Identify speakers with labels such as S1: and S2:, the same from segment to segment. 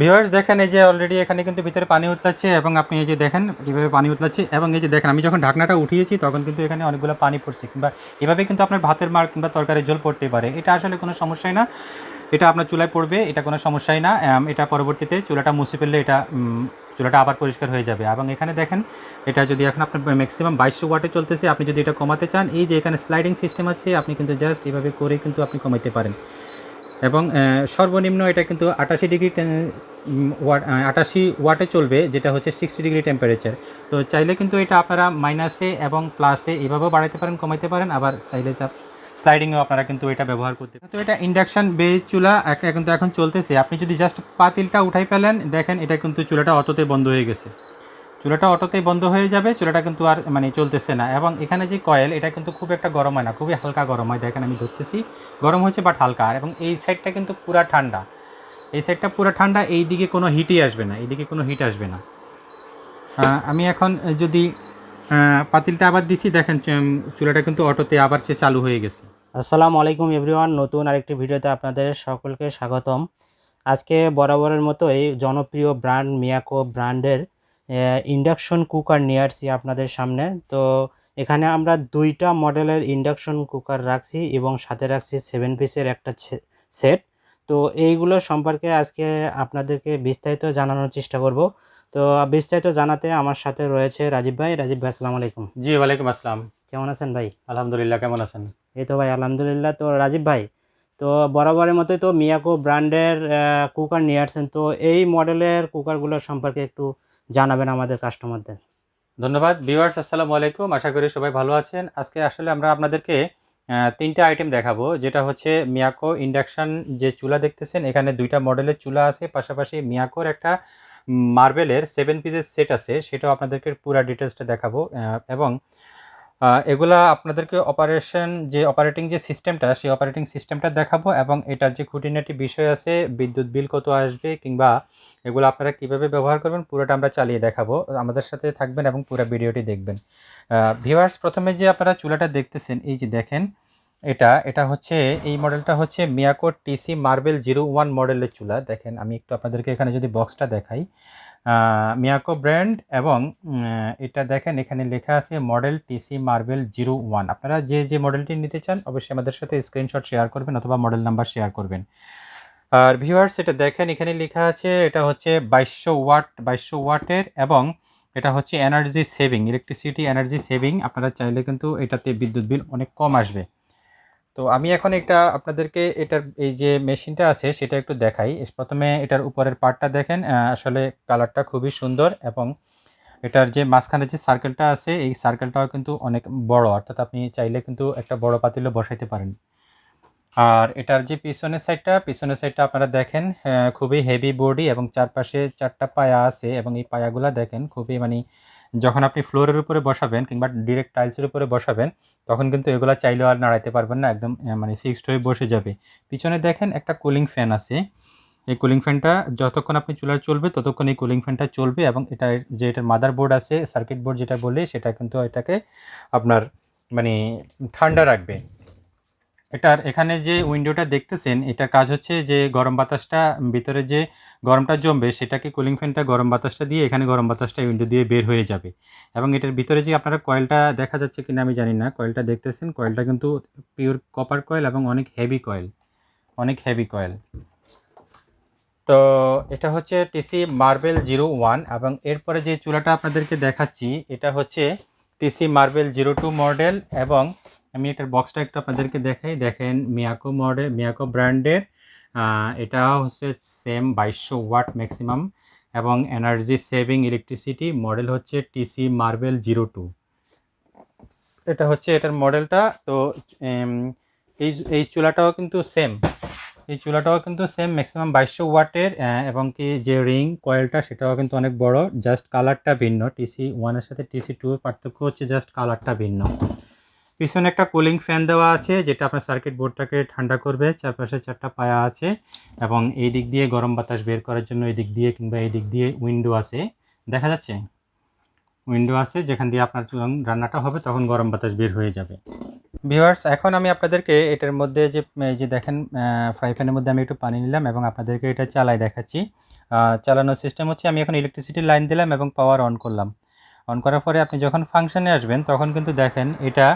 S1: Viewers দেখেন, এই যে অলরেডি এখানে কিন্তু ভিতরে পানি উতলাচ্ছে এবং আপনি এই যে দেখেন কীভাবে পানি উতলাচ্ছে এবং এই যে দেখেন, আমি যখন ঢাকনাটা উঠিয়েছি, তখন কিন্তু এখানে অনেকগুলো পানি পড়ছে কিংবা এভাবে কিন্তু আপনার ভাতের মার কিংবা তরকারির জল পড়তে পারে। এটা আসলে কোনো সমস্যাই না। এটা আপনার চুলায় পড়বে, এটা কোনো সমস্যাই না। এটা পরবর্তীতে চুলাটা মুছে ফেললে এটা চুলাটা আবার পরিষ্কার হয়ে যাবে। এবং এখানে দেখেন, এটা যদি এখন আপনার ম্যাক্সিমাম বাইশশো ওয়াটে চলতেছে, আপনি যদি এটা কমাতে চান, এই যে এখানে স্লাইডিং সিস্টেম আছে, আপনি কিন্তু জাস্ট এভাবে করে কিন্তু আপনি কমাতে পারেন। এবং সর্বনিম্ন এটা কিন্তু আটাশি ডিগ্রি আটাশি ওয়াটে চলবে, যেটা হচ্ছে সিক্সটি ডিগ্রি টেম্পারেচার। তো চাইলে কিন্তু এটা আপনারা মাইনাসে এবং প্লাসে এভাবেও বাড়াতে পারেন, কমাইতে পারেন, আবার চাইলে স্লাইডিংয়েও আপনারা কিন্তু এটা ব্যবহার করতে তো এটা ইন্ডাকশান বেজ চুলা একটা কিন্তু এখন চলতেছে। আপনি যদি জাস্ট পাতিলটা উঠাই ফেলেন, দেখেন এটা কিন্তু চুলাটা অটোতে বন্ধ হয়ে গেছে। চুলাটা অটোতেই বন্ধ হয়ে যাবে, চুলাটা কিন্তু আর মানে চলতেছে না। এবং এখানে যে কয়েল, এটা কিন্তু খুব একটা গরম হয় না, খুবই হালকা গরম হয়, দেখেন আমি ধরতেছি। গরম হয়েছে বাট হালকা, আর এবং এই সাইডটা কিন্তু পুরা ঠান্ডা। এই সাইডটা পুরা ঠান্ডা, এই দিকে কোনো হিটই আসবে না এইদিকে কোনো হিট আসবে না। আমি এখন যদি পাতিলটা আবার দিছি, দেখেন চুলাটা কিন্তু অটোতে আবার সে চালু হয়ে গেছে।
S2: আসসালামু আলাইকুম এভরিওয়ান নতুন আরেকটি ভিডিওতে আপনাদের সকলকে স্বাগতম। আজকে বরাবরের মতো এই জনপ্রিয় ব্র্যান্ড মিয়াকো ব্র্যান্ডের ইন্ডাকশন কুকার নিয়ে আসছি আপনাদের সামনে। তো এখানে আমরা দুইটা মডেলের ইন্ডাকশন কুকার রাখছি এবং সাথে রাখছি সেভেন পিসের একটা সেট তো এইগুলো সম্পর্কে আজকে আপনাদেরকে বিস্তারিত জানানোর চেষ্টা করব। তো বিস্তারিত জানাতে আমার সাথে রয়েছে রাজীব ভাই। রাজীব ভাই আসসালামু আলাইকুম।
S1: জি ওয়ালাইকুম আসসালাম।
S2: কেমন আছেন ভাই?
S1: আলহামদুলিল্লাহ কেমন আছেন?
S2: এই তো ভাই আলহামদুলিল্লাহ। তো রাজীব ভাই তো বরাবরের মতোই তো মিয়াকো ব্র্যান্ডের কুকার নিয়ে আসছেন। তো এই মডেলের কুকারগুলো সম্পর্কে একটু জানাবেন আমাদের কাস্টমারদের।
S1: ধন্যবাদ। ভিউয়ার্স, আসসালামু আলাইকুম। আশা করি সবাই ভালো আছেন। আজকে আসলে আমরা আপনাদেরকে তিনটে আইটেম দেখাবো। যেটা হচ্ছে মিয়াকো ইন্ডাকশান যে চুলা দেখতেছেন, এখানে দুইটা মডেলের চুলা আছে। পাশাপাশি মিয়াকোর একটা মার্বেলের সেভেন পিসের সেট আছে। সেটাও আপনাদেরকে পুরো ডিটেলসটা দেখাবো। এবং এগুলা আপনাদেরকে অপারেশন যে অপারেটিং যে সিস্টেমটা সেই অপারেটিং সিস্টেমটা দেখাবো এবং এটার যে খুঁটিনাটি বিষয় আছে, বিদ্যুৎ বিল কত আসবে কিংবা এগুলো আপনারা কীভাবে ব্যবহার করবেন, পুরোটা আমরা চালিয়ে দেখাবো। আমাদের সাথে থাকবেন এবং পুরো ভিডিওটি দেখবেন। ভিউয়ার্স প্রথমে যে আপনারা চুলাটা দেখতেছেন, এই যে দেখেন, এটা এটা হচ্ছে, এই মডেলটা হচ্ছে Miyako TC marble zero one মডেলের চুলা। দেখেন, আমি একটু আপনাদেরকে এখানে যদি বক্সটা দেখাই। মিয়াকো ব্র্যান্ড এবং এটা দেখেন, এখানে লেখা আছে model TC marble zero one আপনারা যে যে মডেলটি নিতে চান, অবশ্যই আমাদের সাথে স্ক্রিনশট শেয়ার করবেন অথবা মডেল নাম্বার শেয়ার করবেন। আর ভিউয়ার্স এটা দেখেন, এখানে লেখা আছে, এটা হচ্ছে বাইশশো ওয়াট, বাইশশো ওয়াটের এবং এটা হচ্ছে energy saving electricity energy saving আপনারা চাইলে কিন্তু এটাতে বিদ্যুৎ বিল অনেক কম আসবে। তো আমি এখন একটা আপনাদেরকে এটার এই যে মেশিনটা আছে সেটা একটু দেখাই। প্রথমে এটার উপরের পার্টটা দেখেন আসলে কালারটা খুবই সুন্দর এবং এটার যে মাঝখানে যে সার্কেলটা আছে, এই সার্কেলটাও কিন্তু অনেক বড়, অর্থাৎ আপনি চাইলে কিন্তু একটা বড় পাতিলে বসাইতে পারেন। আর এটার যে পিছনের সাইডটা পিছনের সাইডটা আপনারা দেখেন খুবই হেভি বডি এবং চারপাশে চারটা পায়া আছে এবং এই পায়াগুলা দেখেন, খুবই মানে যখন আপনি ফ্লোরের উপরে বসাবেন কিংবা ডিরেক্ট টাইলসের উপরে বসাবেন, তখন কিন্তু এগুলো চাইলেও আর নাড়াইতে পারবেন না, একদম মানে ফিক্সড হয়ে বসে যাবে। পিছনে দেখেন একটা কুলিং ফ্যান আছে। এই কুলিং ফ্যানটা যতক্ষণ আপনি চুলার চলবে, ততক্ষণ এই কুলিং ফ্যানটা চলবে এবং এটা যে এটার মাদার বোর্ড আছে সার্কিট বোর্ড যেটা বলে সেটা কিন্তু এটাকে আপনার মানে ঠান্ডা রাখবে। এটার এখানে যে উইন্ডোটা দেখতেছেন, এটার কাজ হচ্ছে যে গরম বাতাসটা ভিতরে যে গরমটা জমবে, সেটাকে কুলিং ফ্যানটা গরম বাতাসটা দিয়ে এখানে গরম বাতাসটা উইন্ডো দিয়ে বের হয়ে যাবে। এবং এটার ভিতরে যে আপনারা কয়েলটা দেখা যাচ্ছে কিনা আমি জানি না কয়েলটা দেখতেছেন কয়েলটা কিন্তু পিওর কপার কয়েল এবং অনেক হেভি কয়েল অনেক হেভি কয়েল তো এটা হচ্ছে টিসি মার্বেল জিরো ওয়ান এবং এরপরে যে চুলাটা আপনাদেরকে দেখাচ্ছি, এটা হচ্ছে TC marble zero two model এবং আমি এটার বক্সটা একটু আপনাদেরকে দেখাই। দেখেন মিয়াকো মডেল মিয়াকো ব্র্যান্ডের এটা হচ্ছে সেম বাইশশো ওয়াট ম্যাক্সিমাম এবং এনার্জি সেভিং ইলেকট্রিসিটি মডেল হচ্ছে টিসি মার্বেল জিরো টু এটা হচ্ছে এটার মডেলটা তো এই এই চুলাটাও কিন্তু সেম এই চুলাটাও কিন্তু সেম ম্যাক্সিমাম বাইশশো ওয়াটের এবং কি যে রিং কয়েলটা সেটাও কিন্তু অনেক বড়। জাস্ট কালারটা ভিন্ন। টিসি ওয়ানের সাথে টিসি টু পার্থক্য হচ্ছে জাস্ট কালারটা ভিন্ন। পিছনে একটা কুলিং ফ্যান দেওয়া আছে, যেটা আপনার সার্কিট বোর্ডটাকে ঠান্ডা করবে, চারপাশে চারটা পায়া আছে এবং এই দিক দিয়ে গরম বাতাস বের করার জন্য এই দিক দিয়ে কিংবা এই দিক দিয়ে উইন্ডো আছে। দেখা যাচ্ছে? উইন্ডো আছে, যেখান দিয়ে আপনার যখন রান্নাটা হবে তখন গরম বাতাস বের হয়ে যাবে। ভিউয়ার্স এখন আমি আপনাদেরকে এটার মধ্যে যে যে দেখেন ফ্রাই প্যানের মধ্যে আমি একটু পানি নিলাম এবং আপনাদেরকে এটা চালাই দেখাচ্ছি। চালানোর সিস্টেম হচ্ছে আমি এখন ইলেকট্রিসিটির লাইন দিলাম এবং পাওয়ার অন করলাম। অন করার পরে আপনি যখন ফাংশনে আসবেন, তখন কিন্তু দেখেন এটা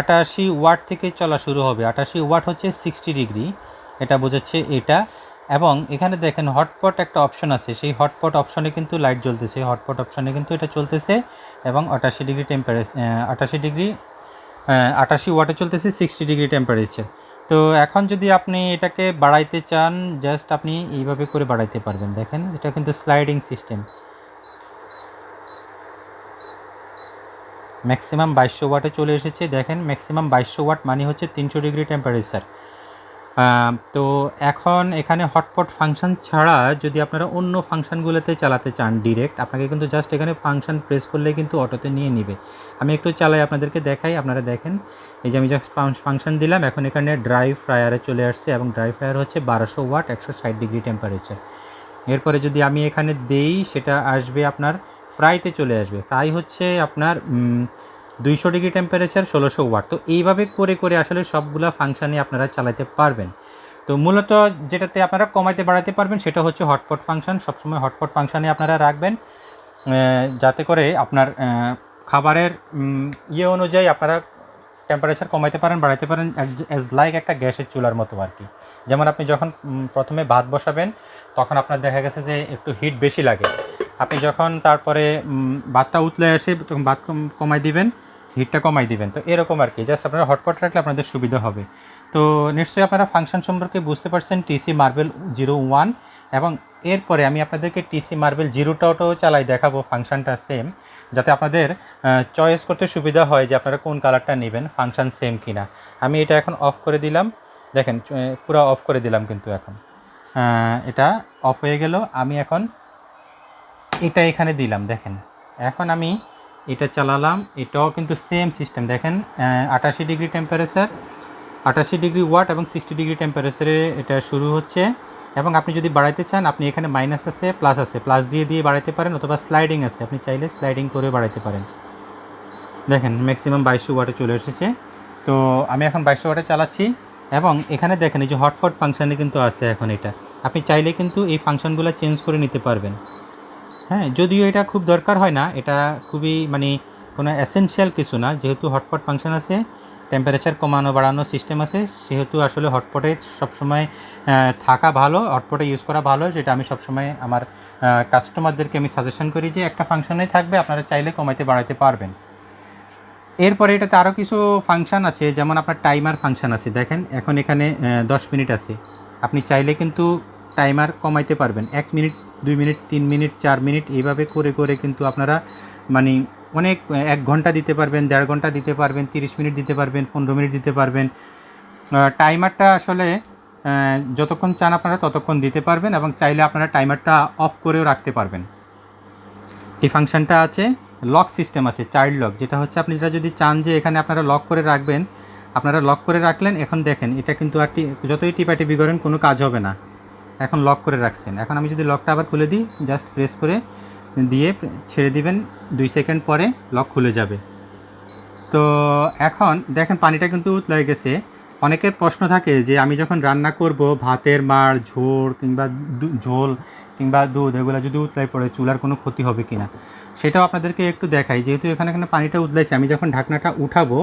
S1: আটাশি ওয়াট থেকে চলা শুরু হবে। আটাশি ওয়াট হচ্ছে সিক্সটি ডিগ্রি এটা বোঝাচ্ছে এটা। এবং এখানে দেখেন হটপট একটা অপশন আছে, সেই হটপট অপশনে কিন্তু লাইট জ্বলতেছে। হটপট অপশনে কিন্তু এটা চলতেছে এবং আটাশি ডিগ্রি টেম্পারেচার আটাশি ডিগ্রি আটাশি ওয়াটে চলতেছে সিক্সটি ডিগ্রি টেম্পারেচার তো এখন যদি আপনি এটাকে বাড়াইতে চান জাস্ট আপনি এইভাবে করে বাড়াইতে পারবেন। দেখেন, এটা কিন্তু স্লাইডিং সিস্টেম ম্যাক্সিমাম বাইশশো ওয়াটে চলে এসেছে। দেখেন, ম্যাক্সিমাম বাইশশো ওয়াট মানে হচ্ছে তিনশো ডিগ্রি টেম্পারেচার। তো এখন এখানে হটপট ফাংশন ছাড়া যদি আপনারা অন্য ফাংশনগুলোতে চালাতে চান ডিরেক্ট আপনাকে কিন্তু জাস্ট এখানে ফাংশন প্রেস করলে কিন্তু অটোতে নিয়ে নিবে। আমি একটু চালাই আপনাদেরকে দেখাই, আপনারা দেখেন। এই যে আমি জাস্ট ফাংশন দিলাম, এখন এখানে ড্রাই ফ্রায়ারে চলে আসছে এবং ড্রাই ফ্রায়ার হচ্ছে বারোশো ওয়াট, একশো ষাট ডিগ্রি টেম্পারেচার। এরপরে যদি আমি এখানে দেই, সেটা আসবে আপনার ফ্রাইতে চলে আসবে। ফ্রাই হচ্ছে আপনার দুইশো ডিগ্রি টেম্পারেচার ষোলোশো ওয়াট তো এইভাবে করে করে আসলে সবগুলো ফাংশানে আপনারা চালাতে পারবেন। তো মূলত যেটাতে আপনারা কমাইতে বাড়াতে পারবেন সেটা হচ্ছে হটপট ফাংশন সবসময় হটপট ফাংশানে আপনারা রাখবেন। যাতে করে আপনার খাবারের ইয়ে অনুযায়ী আপনারা টেম্পারেচার কমাইতে পারেন, বাড়াইতে পারেন অ্যাজ লাইক একটা গ্যাসের চুলার মতো আর কি। যেমন আপনি যখন প্রথমে ভাত বসাবেন, তখন আপনার দেখা গেছে যে একটু হিট বেশি লাগে। আপনি যখন তারপরে ভাতটা উতলে আসে তখন ভাত কম- কমাই দিবেন, হিটটা কমাই দিবেন। তো এরকম আর কি জাস্ট আপনারা হটপট রাখলে আপনাদের সুবিধা হবে। তো নিশ্চয়ই আপনারা ফাংশন সম্পর্কে বুঝতে পারছেন টিসি মার্বেল জিরো ওয়ান এবং এরপরে আমি আপনাদেরকে টিসি মার্বেল জিরোটাও চালাই দেখাবো ফাংশানটা সেম যাতে আপনাদের চয়েস করতে সুবিধা হয় যে আপনারা কোন কালারটা নেবেন ফাংশন সেম কিনা। আমি এটা এখন অফ করে দিলাম। দেখেন পুরো অফ করে দিলাম কিন্তু এখন। এটা অফ হয়ে গেল। আমি এখন এটা এখানে দিলাম, দেখেন। এখন আমি এটা চালালাম, এটাও কিন্তু সেম সিস্টেম দেখেন আটাশি ডিগ্রি টেম্পারেচার আটাশি ডিগ্রি ওয়াট এবং সিক্সটি ডিগ্রি টেম্পারেচারে এটা শুরু হচ্ছে। এবং আপনি যদি বাড়াইতে চান, আপনি এখানে মাইনাস আছে প্লাস আছে প্লাস দিয়ে দিয়ে বাড়াইতে পারেন অথবা স্লাইডিং আছে, আপনি চাইলে স্লাইডিং করে বাড়াইতে পারেন। দেখেন ম্যাক্সিমাম বাইশশো ওয়াটে চলে এসেছে। তো আমি এখন বাইশশো ওয়াটে চালাচ্ছি। এবং এখানে দেখেন, এই যে হটফট ফাংশানে কিন্তু আছে এখন এটা। আপনি চাইলে কিন্তু এই ফাংশনগুলো চেঞ্জ করে নিতে পারবেন। হ্যাঁ যদিও এটা খুব দরকার হয় না, এটা খুবই মানে কোনো এসেনশিয়াল কিছু না। যেহেতু হটপট ফাংশন আছে টেম্পারেচার কমানো, বাড়ানো সিস্টেম আছে, সেহেতু আসলে হটপটে সবসময় থাকা ভালো হটপটে ইউজ করা ভালো, যেটা আমি সবসময় আমার কাস্টমারদেরকে আমি সাজেশন করি যে একটা ফাংশনেই থাকবে, আপনারা চাইলে কমাইতে, বাড়াইতে পারবেন। এরপরে এটাতে আরও কিছু ফাংশন আছে, যেমন আপনার টাইমার ফাংশন আছে। দেখেন, এখন এখানে দশ মিনিট আছে। আপনি চাইলে কিন্তু টাইমার কমাইতে পারবেন। এক মিনিট দুই মিনিট, তিন মিনিট, চার মিনিট এইভাবে করে করে কিন্তু আপনারা মানে অনেক, এক ঘণ্টা দিতে পারবেন, দেড় ঘণ্টা দিতে পারবেন, তিরিশ মিনিট দিতে পারবেন, পনেরো মিনিট দিতে পারবেন। টাইমারটা আসলে যতক্ষণ চান আপনারা ততক্ষণ দিতে পারবেন এবং চাইলে আপনারা টাইমারটা অফ করেও রাখতে পারবেন। এই ফাংশনটা আছে, লক সিস্টেম আছে, চাইল্ড লক, যেটা হচ্ছে আপনি যেটা যদি চান যে এখানে আপনারা লক করে রাখবেন, আপনারা লক করে রাখলেন, এখন দেখেন এটা কিন্তু আর যতই টিপাটিপি করেন কোনো কাজ হবে না। এখন লক করে রাখছেন। এখন আমি যদি লকটা আবার খুলে দিই জাস্ট প্রেস করে দিয়ে ছেড়ে দিবেন, দুই সেকেন্ড পরে লক খুলে যাবে। তো এখন দেখেন পানিটা কিন্তু উতলে গেছে। অনেকের প্রশ্ন থাকে যে, আমি যখন রান্না করব, ভাতের মার, ঝোল কিংবা ঝোল কিংবা দুধ, এগুলো যদি উতলাই পড়ে, চুলার কোনো ক্ষতি হবে কি না সেটাও আপনাদেরকে একটু দেখাই। যেহেতু এখানে এখানে পানিটা উতলাইছে, আমি যখন ঢাকনাটা উঠাবো,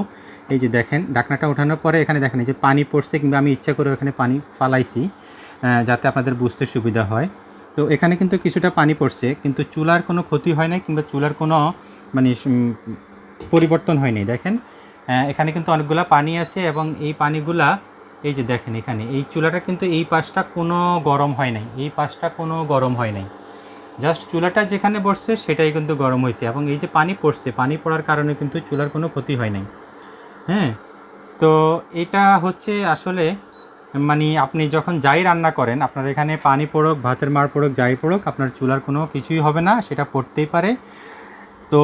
S1: এই যে দেখেন, ঢাকনাটা উঠানোর পরে এখানে দেখেন, এই যে পানি পড়ছে কিংবা আমি ইচ্ছা করে এখানে পানি ফালাইছি। যাতে আপনাদের বুঝতে সুবিধা হয়। তো এখানে কিন্তু কিছুটা পানি পড়ছে, কিন্তু চুলার কোনো ক্ষতি হয় নাই কিংবা চুলার কোনো মানে পরিবর্তন হয়নি দেখেন এখানে কিন্তু অনেকগুলা পানি আছে এবং এই পানিগুলা, এই যে দেখেন এখানে, এই চুলাটা কিন্তু এই পাশটা কোনো গরম হয় নাই, এই পাশটা কোনো গরম হয় নাই। জাস্ট চুলাটা যেখানে বসছে সেটাই কিন্তু গরম হয়েছে এবং এই যে পানি পড়ছে, পানি পড়ার কারণে কিন্তু চুলার কোনো ক্ষতি হয় নাই। হ্যাঁ তো এটা হচ্ছে আসলে মানে আপনি যখন যাই রান্না করেন, আপনার এখানে পানি পড়ুক, ভাতের মার পড়ুক, যাই পড়ুক, আপনার চুলার কোনো কিছুই হবে না, সেটা পড়তেই পারে। তো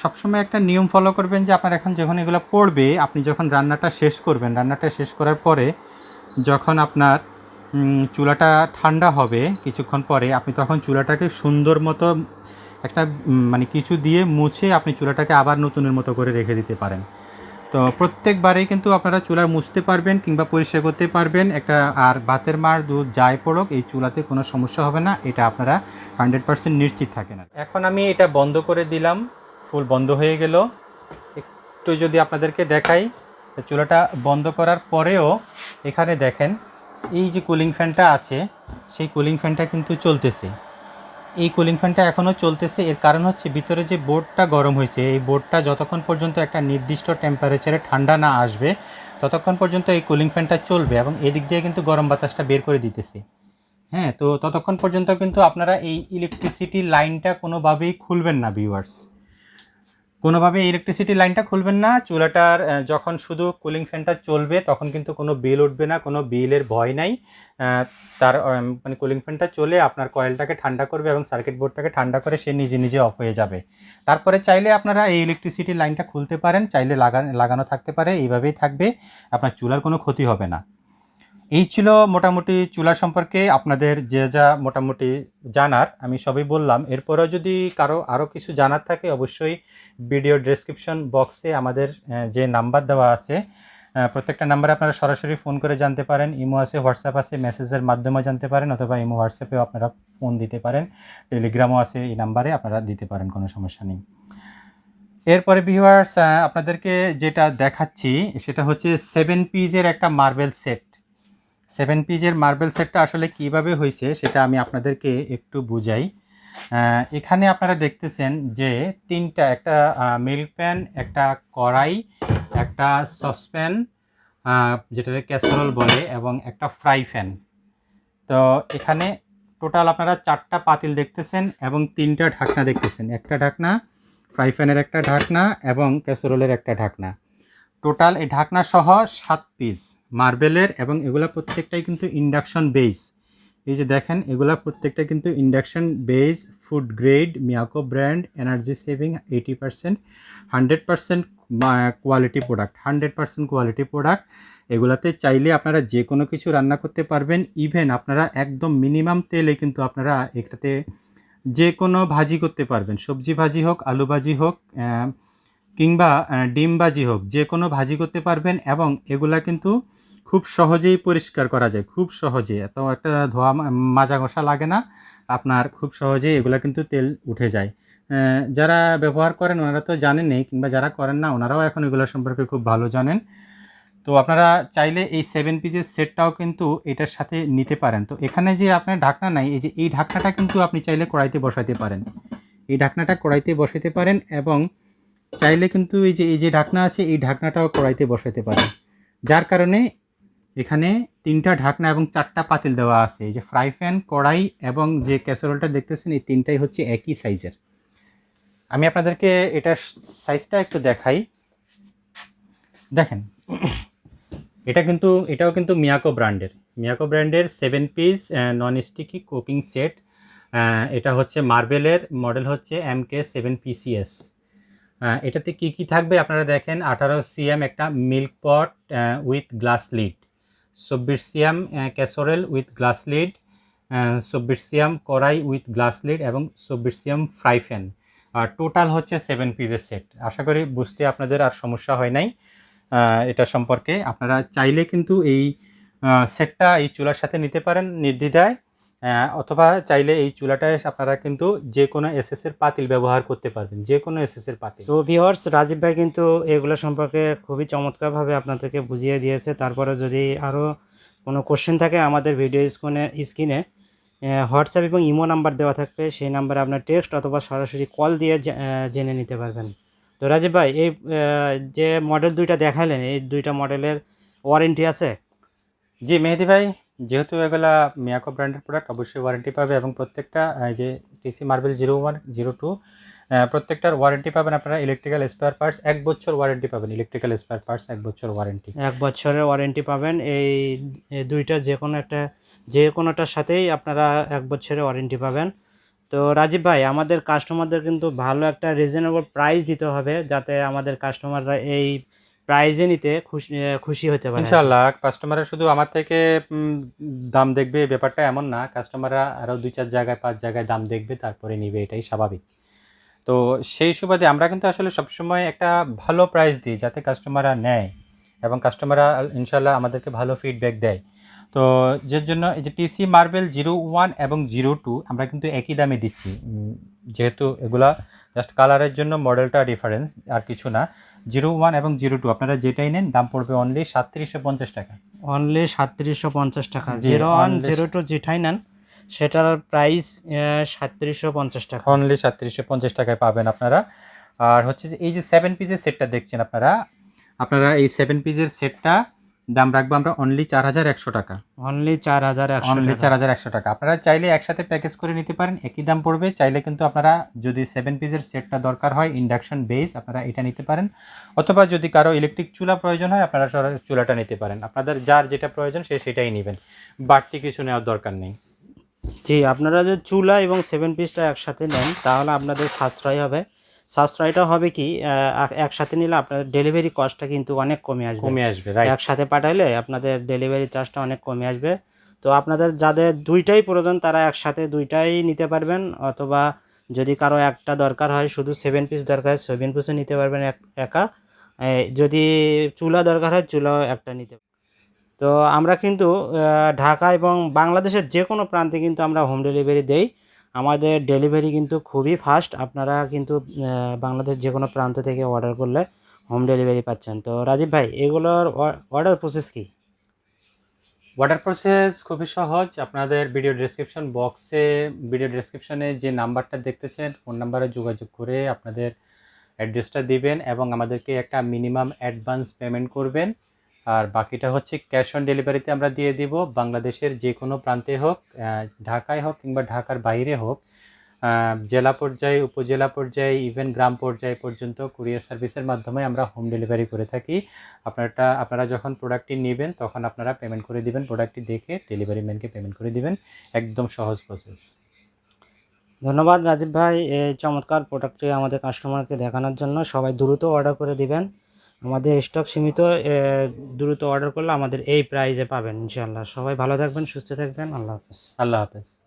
S1: সবসময় একটা নিয়ম ফলো করবেন যে আপনার এখন যখন এগুলো পড়বে, আপনি যখন রান্নাটা শেষ করবেন, রান্নাটা শেষ করার পরে যখন আপনার চুলাটা ঠান্ডা হবে কিছুক্ষণ পরে, আপনি তখন চুলাটাকে সুন্দর মতো একটা মানে কিছু দিয়ে মুছে আপনি চুলাটাকে আবার নতুনের মতো করে রেখে দিতে পারেন। তো প্রত্যেকবারেই কিন্তু আপনারা চুলা মুছতে পারবেন কিংবা পরিষ্কার করতে পারবেন। একটা আর ভাতের মার দুধ যাই পড়ুক, এই চুলাতে কোনো সমস্যা হবে না, এটা আপনারা হান্ড্রেড পার্সেন্ট নিশ্চিত থাকেন। এখন আমি এটা বন্ধ করে দিলাম, ফুল বন্ধ হয়ে গেল। একটু যদি আপনাদেরকে দেখাই চুলাটা বন্ধ করার পরেও এখানে দেখেন, এই যে কুলিং ফ্যানটা আছে, সেই কুলিং ফ্যানটা কিন্তু চলতেছে। এই কুলিং ফ্যানটা এখনও চলতেছে। এর কারণ হচ্ছে ভিতরে যে বোর্ডটা গরম হয়েছে, এই বোর্ডটা যতক্ষণ পর্যন্ত একটা নির্দিষ্ট টেম্পারেচারে ঠান্ডা না আসবে, ততক্ষণ পর্যন্ত এই কুলিং ফ্যানটা চলবে এবং এদিক দিয়ে কিন্তু গরম বাতাসটা বের করে দিতেছে। হ্যাঁ তো ততক্ষণ পর্যন্ত কিন্তু আপনারা এই ইলেকট্রিসিটি লাইনটা কোনোভাবেই খুলবেন না ভিউয়ার্স কোনোভাবে ইলেকট্রিসিটি লাইনটা খুলবেন না। চুলাটার যখন শুধু কুলিং ফ্যানটা চলবে, তখন কিন্তু কোনো বিল উঠবে না, কোনো বিলের ভয় নাই। তার মানে কুলিং ফ্যানটা চলে, আপনার কয়েলটাকে ঠান্ডা করবে এবং সার্কিট বোর্ডটাকে ঠান্ডা করে সে নিজে নিজে অফ হয়ে যাবে। তারপরে চাইলে আপনারা এই ইলেকট্রিসিটি লাইনটা খুলতে পারেন, চাইলে লাগানো লাগানো থাকতে পারে, এইভাবেই থাকবে। আপনার চুলার কোনো ক্ষতি হবে না। এই ছিল মোটামুটি চুলা সম্পর্কে আপনাদের যে যা মোটামুটি জানার, আমি সবই বললাম। এরপরেও যদি কারও আরও কিছু জানার থাকে, অবশ্যই ভিডিও ডেসক্রিপশন বক্সে আমাদের যে নাম্বার দেওয়া আছে প্রত্যেকটা নাম্বারে আপনারা সরাসরি ফোন করে জানতে পারেন। ইমো আছে, হোয়াটসঅ্যাপ আছে, মেসেজের মাধ্যমে জানতে পারেন অথবা ইমো হোয়াটসঅ্যাপেও আপনারা ফোন দিতে পারেন। টেলিগ্রামও আছে, এই নাম্বারে আপনারা দিতে পারেন, কোনো সমস্যা নেই। এরপরে ভিউয়ার্স আপনাদেরকে যেটা দেখাচ্ছি, সেটা হচ্ছে সেভেন পিজের একটা মার্বেল সেট সেভেন পিজের মার্বেল সেটটা আসলে কীভাবে হয়েছে সেটা আমি আপনাদেরকে একটু বুঝাই। এখানে আপনারা দেখতেছেন যে তিনটা, একটা মিল্ক প্যান, একটা কড়াই, একটা সসপ্যান যেটাকে ক্যাসরোল বলে, এবং একটা ফ্রাই প্যান। তো এখানে টোটাল আপনারা চারটা পাতিল দেখতেছেন এবং তিনটা ঢাকনা দেখতেছেন। একটা ঢাকনা, ফ্রাই প্যানের একটা ঢাকনা এবং ক্যাসরোলের একটা ঢাকনা। টোটাল এই ঢাকনা সহ সাত পিস মার্বেলের এবং এগুলা প্রত্যেকটাই কিন্তু ইন্ডাকশন বেস এই যে দেখেন, এগুলা প্রত্যেকটা কিন্তু induction base food grade Miyako brand energy saving eighty percent hundred percent quality product hundred percent quality product এগুলাতে চাইলে আপনারা যে কোনো কিছু রান্না করতে পারবেন। ইভেন আপনারা একদম মিনিমাম তেলে কিন্তু আপনারা এটাতে যে কোনো ভাজি করতে পারবেন। সবজি ভাজি হোক, আলু ভাজি হোক কিংবা ডিম ভাজি হোক, যে কোনো ভাজি করতে পারবেন এবং এগুলা কিন্তু খুব সহজেই পরিষ্কার করা যায়, খুব সহজে। এত একটা ধোয়া মাজা ঘষা লাগে না, আপনার খুব সহজেই এগুলা কিন্তু তেল উঠে যায়। যারা ব্যবহার করেন ওনারা তো জানেনই, কিংবা যারা করেন না, ওনারাও এখন এগুলো সম্পর্কে খুব ভালো জানেন। তো আপনারা চাইলে এই সেভেন পিসের সেটটাও কিন্তু এটার সাথে নিতে পারেন। তো এখানে যে আপনার ঢাকনা নাই, এই যে এই ঢাকনাটা কিন্তু আপনি চাইলে কড়াইতে বসাইতে পারেন। এই ঢাকনাটা কড়াইতে বসাইতে পারেন এবং চাইলে কিন্তু এই যে এই যে ঢাকনা আছে, এই ঢাকনাটাও কড়াইতে বসাইতে পারেন যার কারণে এখানে তিনটা ঢাকনা এবং চারটা পাতিল দেওয়া আছে। এই যে ফ্রাই প্যান, কড়াই এবং যে ক্যাসারোলটা দেখতেছেন, এই তিনটাই হচ্ছে একই সাইজের। আমি আপনাদেরকে এটার সাইজটা একটু দেখাই। দেখেন, এটা কিন্তু, এটাও কিন্তু মিয়াকো ব্র্যান্ডের। মিয়াকো ব্র্যান্ডের seven piece non sticky cooking set এটা হচ্ছে মার্বেলের মডেল হচ্ছে এম কে সেভেন পিসিএস এটাতে কি কি থাকবে আপনারা দেখেন, আঠারো সিএম একটা milk pot with glass lid. চব্বিশ CM casserole with glass lid চব্বিশ সিএম কড়াই উইথ গ্লাস লিড এবং চব্বিশ সিএম ফ্রাই প্যান। আর টোটাল হচ্ছে সেভেন পিসের সেট। আশা করি বুঝতে আপনাদের আর সমস্যা হয় নাই। এটা সম্পর্কে আপনারা চাইলে কিন্তু এই সেটটা এই চুলার সাথে নিতে পারেন নির্দ্বিধায়। অথবা চাইলে এই চুলাটায় আপনারা কিন্তু যে কোনো এসএস এর পাতিল ব্যবহার করতে পারবেন যে কোনো এসএস এর পাতিল।
S2: তো ভিওর্স রাজীব ভাই কিন্তু এগুলো সম্পর্কে খুবই চমৎকারভাবে আপনাদেরকে বুঝিয়ে দিয়েছে। তারপরে যদি আরও কোনো কোশ্চেন থাকে আমাদের ভিডিও স্ক্রিনে স্ক্রিনে হোয়াটসঅ্যাপ এবং ইমো নাম্বার দেওয়া থাকবে। সেই নাম্বারে আপনার টেক্সট অথবা সরাসরি কল দিয়ে জেনে নিতে পারবেন। তো রাজীব ভাই এই যে মডেল দুইটা দেখালেন এই দুইটা মডেলের ওয়ারেন্টি আছে?
S1: জি মেহেদি ভাই। যেহেতু এগুলা মিয়াকো ব্র্যান্ডের প্রোডাক্ট অবশ্যই ওয়ারেন্টি পাবে এবং প্রত্যেকটা যে TC marble zero one zero two প্রত্যেকটার ওয়ারেন্টি পাবেন আপনারা ইলেকট্রিক্যাল স্পেয়ার পার্টস এক বছর ওয়ারেন্টি পাবেন ইলেকট্রিক্যাল স্পেয়ার পার্টস এক বছর ওয়ারেন্টি
S2: এক বছরের ওয়ারেন্টি পাবেন। এই দুইটা যে কোনো একটা যে কোনোটার সাথেই আপনারা এক বছরের ওয়ারেন্টি পাবেন। তো রাজীব ভাই, আমাদের কাস্টমারদের কিন্তু ভালো একটা রিজনেবল প্রাইস দিতে হবে যাতে আমাদের কাস্টমাররা এই প্রাইজে নিতে খুশি খুশি হতে পারে।
S1: ইনশাল্লাহ কাস্টমাররা শুধু আমার থেকে দাম দেখবে ব্যাপারটা এমন না। কাস্টমাররা আরও দুই চার জায়গায়, পাঁচ জায়গায় দাম দেখবে, তারপরে নিবে, এটাই স্বাভাবিক। তো সেই সুবাদে আমরা কিন্তু আসলে সবসময় একটা ভালো প্রাইস দিই, যাতে কাস্টমাররা নেয়। এবং কাস্টমাররা ইনশাল্লাহ আমাদেরকে ভালো ফিডব্যাক দেয়। তো যে জন্য এই যে টিসি মার্বেল জিরো ওয়ান এবং জিরো টু আমরা কিন্তু একই দামে দিচ্ছি। যেহেতু এগুলা জাস্ট কালারের জন্য মডেলটা ডিফারেন্স আর কিছু না। জিরো ওয়ান এবং জিরো টু আপনারা যেটাই নেন দাম পড়বে অনলি সাতত্রিশশো পঞ্চাশ টাকা।
S2: অনলি সাতত্রিশশো পঞ্চাশ টাকা। জিরো ওয়ান জিরো টু যেটাই নেন সেটার প্রাইস সাতত্রিশশো পঞ্চাশ টাকা।
S1: অনলি সাতত্রিশশো পঞ্চাশ টাকায় পাবেন আপনারা। আর হচ্ছে যে এই যে সেভেন পিসের সেটটা দেখছেন আপনারা আপনারা এই সেভেন পিসের সেটটা দাম রাখব আমরা অনলি চার হাজার একশো টাকা।
S2: অনলি চার হাজার
S1: অনলি চার হাজার একশো টাকা। আপনারা চাইলে একসাথে প্যাকেজ করে নিতে পারেন একই দাম পড়বে। চাইলে কিন্তু আপনারা যদি সেভেন পিসের সেটটা দরকার হয় ইন্ডাকশন বেস আপনারা এটা নিতে পারেন। অথবা যদি কারও ইলেকট্রিক চুলা প্রয়োজন হয় আপনারা চুলাটা নিতে পারেন। আপনাদের যার যেটা প্রয়োজন সে সেটাই নেবেন। বাড়তি কিছু নেওয়ার দরকার নেই।
S2: জি আপনারা যদি চুলা এবং সেভেন পিসটা একসাথে নেন তাহলে আপনাদের সাশ্রয় হবে। সাশ্রয়টা হবে কি একসাথে নিলে আপনাদের ডেলিভারি কস্টটা কিন্তু অনেক কমে আসবে।
S1: কমে আসবে রাইট
S2: একসাথে পাঠাইলে আপনাদের ডেলিভারি চার্জটা অনেক কমে আসবে। তো আপনাদের যাদের দুইটাই প্রয়োজন তারা একসাথে দুইটাই নিতে পারবেন অথবা যদি কারও একটা দরকার হয় শুধু সেভেন পিস দরকার হয় সেভেন পিসও নিতে পারবেন এক- একা। যদি চুলা দরকার হয় চুলাও একটা নিতে তো আমরা কিন্তু ঢাকা এবং বাংলাদেশের যে কোনো প্রান্তে কিন্তু আমরা হোম ডেলিভারি দেই। আমাদের ডেলিভারি কিন্তু খুবই ফাস্ট আপনারা কিন্তু বাংলাদেশ যে কোনো প্রান্ত থেকে অর্ডার করলে হোম ডেলিভারি পাচ্ছেন। তো রাজীব ভাই, এগুলোর অর্ডার প্রসেস কি?
S1: অর্ডার প্রসেস খুবই সহজ। আপনাদের ভিডিও ডেসক্রিপশন বক্সে ভিডিও ডেসক্রিপশনে যে নাম্বারটা দেখতেছেন ফোন নাম্বারে যোগাযোগ করে আপনাদের অ্যাড্রেসটা দিবেন এবং আমাদেরকে একটা মিনিমাম অ্যাডভান্স পেমেন্ট করবেন। আর বাকিটা হচ্ছে ক্যাশ অন ডেলিভারিতে আমরা দিয়ে দিব। বাংলাদেশের যে কোনো প্রান্তে হোক ঢাকায় হোক কিংবা ঢাকার বাইরে হোক জেলা পর্যায়ে, উপজেলা পর্যায়ে ইভেন গ্রাম পর্যায়ে পর্যন্ত কুরিয়ার সার্ভিসের মাধ্যমে আমরা হোম ডেলিভারি করে থাকি। আপনারটা, আপনারা যখন প্রোডাক্টটি নেবেন, তখন আপনারা পেমেন্ট করে দিবেন। প্রোডাক্টটি দেখে ডেলিভারি ম্যানকে পেমেন্ট করে দিবেন। একদম সহজ প্রসেস
S2: ধন্যবাদ রাজীব ভাই, এই চমৎকার প্রোডাক্টটি আমাদের কাস্টমারকে দেখানোর জন্য। সবাই দ্রুত অর্ডার করে দিবেন। আমাদের স্টক সীমিত দ্রুত অর্ডার করলে আমাদের এই প্রাইজে পাবেন ইনশাল্লাহ সবাই ভালো থাকবেন, সুস্থ থাকবেন, আল্লাহ হাফেজ।
S1: আল্লাহ হাফেজ।